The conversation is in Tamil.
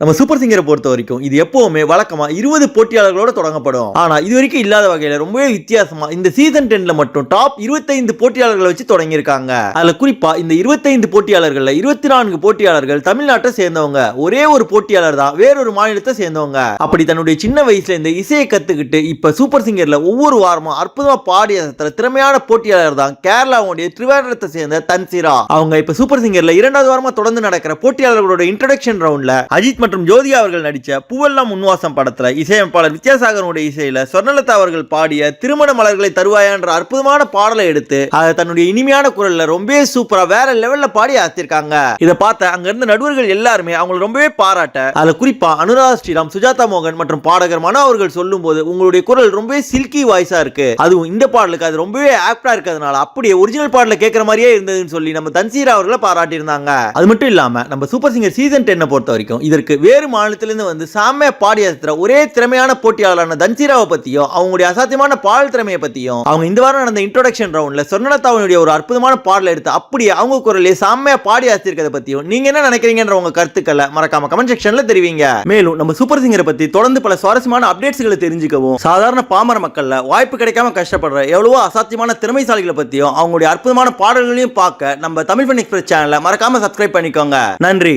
நம்ம சூப்பர் சிங்கரை பொறுத்த வரைக்கும் இது எப்பவுமே வழக்கமா இருபது போட்டியாளர்களோட தொடங்கப்படும். ஆனா இது வரைக்கும் இல்லாத வகையில ரொம்பவே வித்தியாசமா இந்த சீசன் டென்ல மட்டும் டாப் 25 போட்டியாளர்களை வச்சு தொடங்கியிருக்காங்க. அதுல குறிப்பா இந்த 25 போட்டியாளர்கள்ல இருபத்தி நான்கு போட்டியாளர்கள் தமிழ்நாட்டை சேர்ந்தவங்க. ஒரே ஒரு போட்டியாளர் தான் வேறொரு மாநிலத்தை சேர்ந்தவங்க. அப்படி தன்னுடைய சின்ன வயசுல இந்த இசையை கத்துக்கிட்டு இப்ப சூப்பர் சிங்கர்ல ஒவ்வொரு வாரமும் அற்புதமா பாடிய திறமையான போட்டியாளர் தான் கேரளாவுடைய திருவேண்டத்தை சேர்ந்த தன்சிரா. அவங்க இப்ப சூப்பர் சிங்கர்ல இரண்டாவது வாரமா தொடர்ந்து நடக்கிற போட்டியாளர்களோட இன்ட்ரடக்ஷன் ரவுண்ட்ல அஜித் மற்றும் ஜோதி அவர்கள் நடிச்ச பூவெல்லாம் முன்வாசம் படத்துல இசையமைப்பாளர் வித்யாசாகருடைய இசையில சொர்ணலதா அவர்கள் பாடிய திருமண மலர்களை தருவாயா என்ற அற்புதமான பாடலை எடுத்து அதை தன்னுடைய இனிமையான குரல்ல ரொம்பவே சூப்பரா வேற லெவல்ல பாடி ஆத்திருக்காங்க இதை பார்த்த அங்க இருந்த நடுவர்கள் எல்லாருமே அவங்களை ரொம்பவே பாராட்ட அதுல குறிப்பா அனுராதா ஸ்ரீராம் சுஜாதா மோகன் மற்றும் பாடகர் மனோ அவர்கள் சொல்லும் போது உங்களுடைய குரல் ரொம்பவே சில்கி வாய்ஸா இருக்கு. அதுவும் இந்த பாடலுக்கு அது ரொம்பவே ஆப்டா இருக்கிறதுனால அப்படியே ஒரிஜினல் பாடல கேட்கற மாதிரியே இருந்ததுன்னு சொல்லி நம்ம தன்சீரா அவர்களை பாராட்டியிருந்தாங்க. அது மட்டும் இல்லாம நம்ம சூப்பர் சிங்கர் சீசன் டென்னை பொறுத்த வரைக்கும் இதற்கு வேறு மாநிலத்திலேருந்து வந்து சாமையா பாடி ஒரே திறமையான போட்டியாளரான தன்சீராவை பற்றியும் அவங்களுடைய அசாத்தியமான பாடல் திறமையை பற்றியும் அவங்க இந்த வாரம் நடந்த இன்ட்ரோடக்ஷன் ரவுண்டில் சொர்ணலதாவுடைய ஒரு அற்புதமான பாடலை எடுத்து அப்படியே அவங்க குரலே சாமையா பாடி பற்றியும் நீங்கள் என்ன நினைக்கிறீங்கன்ற உங்கள் கருத்துக்களை மறக்காம கமெண்ட் செக்ஷனில் தெரிவிங்க. மேலும் நம்ம சூப்பர் சிங்கரை பற்றி தொடர்ந்து பல சுவாரஸ்யமான அப்டேட்ஸ்களை தெரிஞ்சுக்கவும் சாதாரண பாமர மக்களில் வாய்ப்பு கிடைக்காம கஷ்டப்படுற எவ்வளவோ அசாத்தியமான திறமைசாலிகளை பற்றியும் அவங்களுடைய அற்புதமான பாடல்களையும் பார்க்க நம்ம தமிழ் ஃபன் எக்ஸ்பிரஸ் சேனலை மறக்காம சப்ஸ்கிரைப் பண்ணிக்கோங்க. நன்றி.